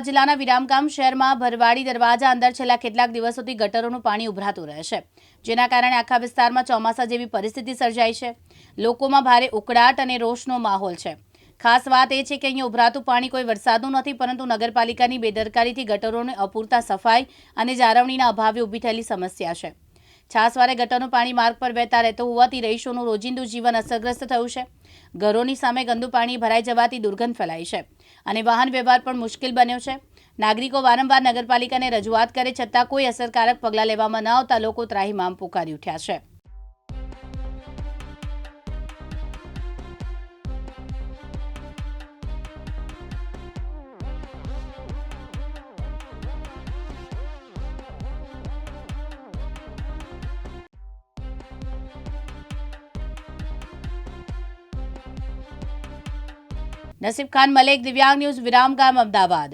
જિલ્લાના વિરામગામ શહેરમાં ભરવાડી દરવાજા અંદર છેલ્લા કેટલાક દિવસોથી ગટરોનું પાણી ઉભરાતું રહે છે, જેના કારણે આખા વિસ્તારમાં ચોમાસા જેવી પરિસ્થિતિ સર્જાઈ છે. લોકોમાં ભારે ઉકળાટ અને રોષનો માહોલ છે. ખાસ વાત એ છે કે અહીંયા ઉભરાતું પાણી કોઈ વરસાદનું નથી, પરંતુ નગરપાલિકાની બેદરકારીથી ગટરોને અપૂરતા સફાઈ અને જાળવણીના અભાવે ઊભી થયેલી સમસ્યા છે. છાસવારે ગટરનું પાણી માર્ગ પર વહેતા રહેતું હોવાથી રહીશોનું રોજિંદુ જીવન અસરગ્રસ્ત થયું છે. ઘરોની સામે ગંદુ પાણી ભરાઈ જવાથી દુર્ગંધ ફેલાઈ છે અને વાહન વ્યવહાર પણ મુશ્કેલ બન્યો છે. નાગરિકો વારંવાર નગરપાલિકાને રજૂઆત કરે છતાં કોઈ અસરકારક પગલાં લેવામાં ન આવતા લોકો ત્રાહીમામ પુકારી ઉઠ્યા છે. નસીબ ખાન મલેક દિવ્યાંગ ન્યૂઝ વિરામગામ અમદાવાદ